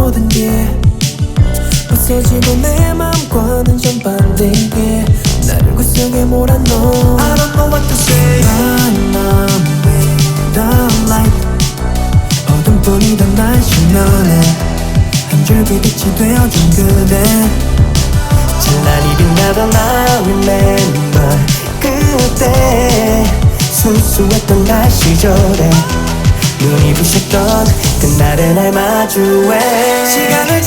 모든 게 부서지고 내 마음과는 정반대인 게. 나를 구석에 몰아넣어 I don't know what to say. 난 맘에 the light. 어둠 뿐이던 날씨 너네 한 줄기 빛이 되어준 그대. 찬란히 빛나던 I remember 그때 순수했던 날 시절에 눈이 부셨던 그날의 날 마주해. 시간을